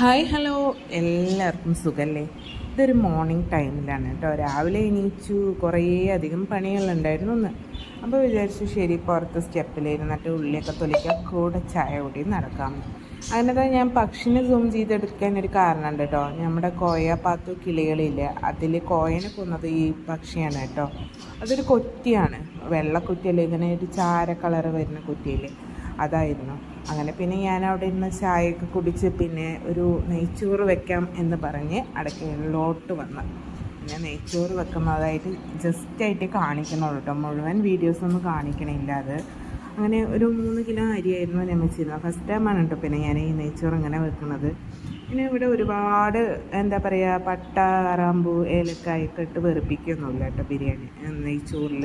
Hi hello. എല്ലാവർക്കും സുഖല്ലേ? ഇതൊരു മോർണിംഗ് ടൈമിലാണ് കേട്ടോ രാവിലെ എണീച്ചു കുറേ അധികം പണികളുണ്ടായിരുന്നു ഒന്ന് അപ്പോൾ വിചാരിച്ചു ശരി പുറത്ത് സ്റ്റെപ്പിലിരുന്നിട്ട് ഉള്ളിയൊക്കെ തൊലിക്കുക കൂടെ ചായ കൂടി നടക്കാം. അതിനകത്ത് ഞാൻ പക്ഷിനെ സൂം ചെയ്തെടുക്കാൻ ഒരു കാരണമുണ്ട് കേട്ടോ നമ്മുടെ കോയ പാത്തു കിളികളില്ല അതിൽ കോയനെ കൊന്നത് ഈ പക്ഷിയാണ് കേട്ടോ അതൊരു കൊറ്റിയാണ്. വെള്ളക്കുറ്റിയല്ലേ ഇങ്ങനെ ഒരു ചാര കളറ് വരുന്ന കുറ്റിയില്ലേ. അതായിരുന്നു. അങ്ങനെ പിന്നെ ഞാൻ അവിടെ ഇരുന്ന് ചായയൊക്കെ കുടിച്ച് പിന്നെ ഒരു നെയ്ച്ചോറ് വെക്കാം എന്ന് പറഞ്ഞ് അടക്കയിലോട്ട് വന്ന്. പിന്നെ നെയ്ച്ചോറ് വെക്കുന്നതായിട്ട് ജസ്റ്റായിട്ട് കാണിക്കുന്നുള്ളൂ കേട്ടോ മുഴുവൻ വീഡിയോസൊന്നും കാണിക്കണില്ല അത്. അങ്ങനെ ഒരു മൂന്ന് കിലോ അരിയായിരുന്നു ഞാൻ വെച്ചിരുന്നത്. ഫസ്റ്റ് ടൈമാണ് കേട്ടോ പിന്നെ ഞാൻ ഈ നെയ്ച്ചോറ് ഇങ്ങനെ വെക്കുന്നത്. പിന്നെ ഇവിടെ ഒരുപാട് എന്താ പറയുക പട്ട കറാമ്പൂ ഏലക്കായൊക്കെ ഇട്ട് വെറുപ്പിക്കൊന്നുമില്ല കേട്ടോ ബിരിയാണി നെയ്ച്ചോറിൽ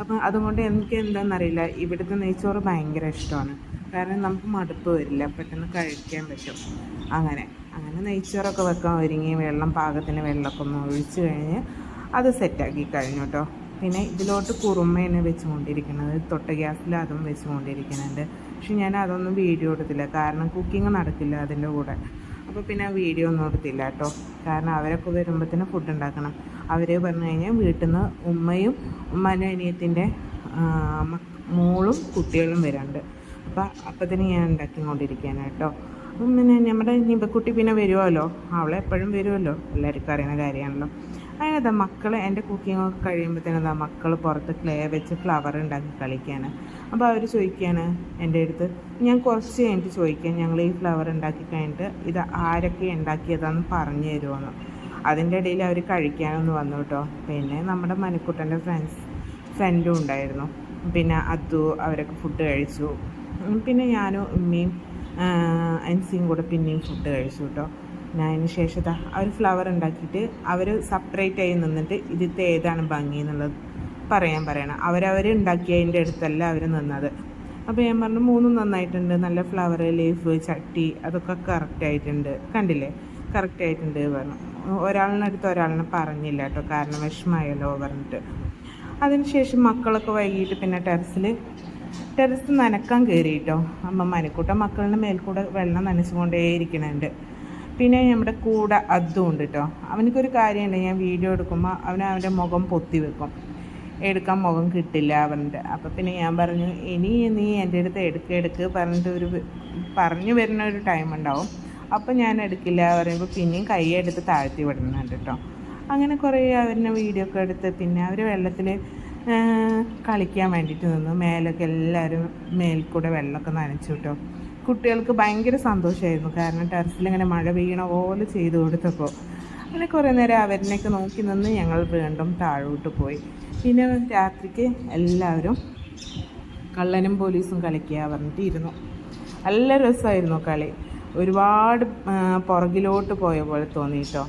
അപ്പം അതുകൊണ്ട് എനിക്ക് എന്താണെന്നറിയില്ല ഇവിടുത്തെ നെയ്ച്ചോറ് ഭയങ്കര ഇഷ്ടമാണ്. കാരണം നമുക്ക് മടുപ്പ് വരില്ല പെട്ടെന്ന് കഴിക്കാൻ പറ്റും. അങ്ങനെ അങ്ങനെ നെയ്ച്ചോറൊക്കെ വെക്കാൻ ഒരുങ്ങി വെള്ളം പാകത്തിന് വെള്ളമൊക്കെ ഒന്ന് ഒഴിച്ച് കഴിഞ്ഞ് അത് സെറ്റാക്കി കഴിഞ്ഞു കേട്ടോ. പിന്നെ ഇതിലോട്ട് കുറുമയാണ് വെച്ചുകൊണ്ടിരിക്കുന്നത് തൊട്ട ഗ്യാസിൽ അതും വെച്ചുകൊണ്ടിരിക്കുന്നുണ്ട്. പക്ഷെ ഞാൻ അതൊന്നും വീഡിയോ എടുത്തില്ല. കാരണം കുക്കിംഗ് നടക്കില്ല അതിന്റെ കൂടെ. അപ്പോൾ പിന്നെ വീഡിയോ ഒന്നും എടുത്തില്ല കേട്ടോ. കാരണം അവരൊക്കെ വരുമ്പോഴത്തേനും ഫുഡ് ഉണ്ടാക്കണം. അവർ പറഞ്ഞു കഴിഞ്ഞാൽ വീട്ടിൽ നിന്ന് ഉമ്മയും ഉമ്മാന്റെ അനിയത്തിന്റെ മോളും കുട്ടികളും വരാണ്ട് അപ്പോൾ അപ്പത്തിന് ഞാൻ ഉണ്ടാക്കിക്കൊണ്ടിരിക്കുകയാണ് കേട്ടോ. അപ്പം പിന്നെ നമ്മുടെ നിബക്കുട്ടി പിന്നെ വരുമല്ലോ അവളെപ്പോഴും വരുമല്ലോ എല്ലാവർക്കും അറിയുന്ന കാര്യമാണല്ലോ. അതിനതാ മക്കൾ എന്റെ കുക്കിംഗ് ഒക്കെ കഴിയുമ്പോഴത്തേനെന്താ മക്കൾ പുറത്ത് ക്ലേ വെച്ച് ഫ്ലവർ ഉണ്ടാക്കി കളിക്കുകയാണ് അപ്പോൾ അവർ ചോദിക്കുകയാണ് എന്റെ അടുത്ത് ഞാൻ കുറച്ച് കഴിഞ്ഞിട്ട് ചോദിക്കാം ഞങ്ങൾ ഈ ഫ്ലവർ ഉണ്ടാക്കി കഴിഞ്ഞിട്ട് ഇത് ആരൊക്കെ ഉണ്ടാക്കിയതാണെന്ന് പറഞ്ഞു തരുമെന്ന് അതിന്റെ ഇടയിൽ അവർ കഴിക്കാനൊന്ന് വന്നു കേട്ടോ പിന്നെ നമ്മുടെ മണിക്കുട്ടന്റെ ഫ്രണ്ട്സ് ഫ്രണ്ടും ഉണ്ടായിരുന്നു. പിന്നെ അതു അവരൊക്കെ ഫുഡ് കഴിച്ചു. പിന്നെ ഞാനും ഉമ്മയും അൻസിയും കൂടെ പിന്നെയും ഫുഡ് കഴിച്ചു കേട്ടോ ഞാൻ അതിന് ശേഷം അവർ ഫ്ലവർ ഉണ്ടാക്കിയിട്ട് അവർ സെപ്പറേറ്റ് ആയി നിന്നിട്ട് ഇതിത്തെ ഏതാണ് ഭംഗി എന്നുള്ളത് പറയാൻ പറയണം. അവരവർ ഉണ്ടാക്കിയതിന്റെ അടുത്തല്ല അവർ നിന്നത്. അപ്പോൾ ഞാൻ പറഞ്ഞു മൂന്നും നന്നായിട്ടുണ്ട്. നല്ല ഫ്ലവർ ലീഫ് ചട്ടി അതൊക്കെ കറക്റ്റ് ആയിട്ടുണ്ട്. കണ്ടില്ലേ? കറക്റ്റ് ആയിട്ടുണ്ട് പറഞ്ഞു. ഒരാളിനടുത്ത് ഒരാളിനെ പറഞ്ഞില്ല കേട്ടോ. കാരണം വിഷമമായല്ലോ പറഞ്ഞിട്ട്. അതിനുശേഷം മക്കളൊക്കെ വൈകിട്ട് പിന്നെ ടെറസിൽ ടെറസ് നനക്കാൻ കയറി കേട്ടോ. അമ്മ മനക്കൂട്ട മക്കളുടെ മേൽക്കൂടെ വെള്ളം നനച്ചുകൊണ്ടേയിരിക്കുന്നുണ്ട് പിന്നെ നമ്മുടെ കൂടെ അതും ഉണ്ട് കേട്ടോ അവനക്കൊരു കാര്യമുണ്ട് ഞാൻ വീഡിയോ എടുക്കുമ്പോൾ അവൻ അവന്റെ മുഖം പൊത്തി വെക്കും. എടുക്കാൻ മുഖം കിട്ടില്ല അവന്റെ അപ്പം പിന്നെ ഞാൻ പറഞ്ഞു ഇനി നീ എന്റെ അടുത്ത് എടുക്ക് എടുക്ക് പറഞ്ഞിട്ട് ഒരു പറഞ്ഞു വരുന്ന ഒരു ടൈം ഉണ്ടാവും. അപ്പം ഞാൻ എടുക്കില്ല പറയുമ്പോൾ പിന്നെയും കൈ എടുത്ത് താഴ്ത്തി വിടുന്നുണ്ട് കേട്ടോ അങ്ങനെ കുറേ അവരുടെ വീഡിയോ ഒക്കെ എടുത്ത് പിന്നെ അവർ വെള്ളത്തിൽ കളിക്കാൻ വേണ്ടിയിട്ട് നിന്നു. മേലൊക്കെ എല്ലാവരും മേൽക്കൂടെ വെള്ളമൊക്കെ നനച്ചു കേട്ടോ കുട്ടികൾക്ക് ഭയങ്കര സന്തോഷമായിരുന്നു കാരണം ടെറസിൽ ഇങ്ങനെ മഴ പെയ്യണ പോലെ ചെയ്തു കൊടുത്തപ്പോൾ അങ്ങനെ കുറേ നേരം അവരിനെയൊക്കെ നോക്കി നിന്ന് ഞങ്ങൾ വീണ്ടും താഴോട്ട് പോയി. പിന്നെ രാത്രിക്ക് എല്ലാവരും കള്ളനും പോലീസും കളിക്കുക പറഞ്ഞിട്ട് ഇരുന്നു നല്ല രസമായിരുന്നു കളി. ഒരുപാട് പുറകിലോട്ട് പോയ പോലെ തോന്നി കേട്ടോ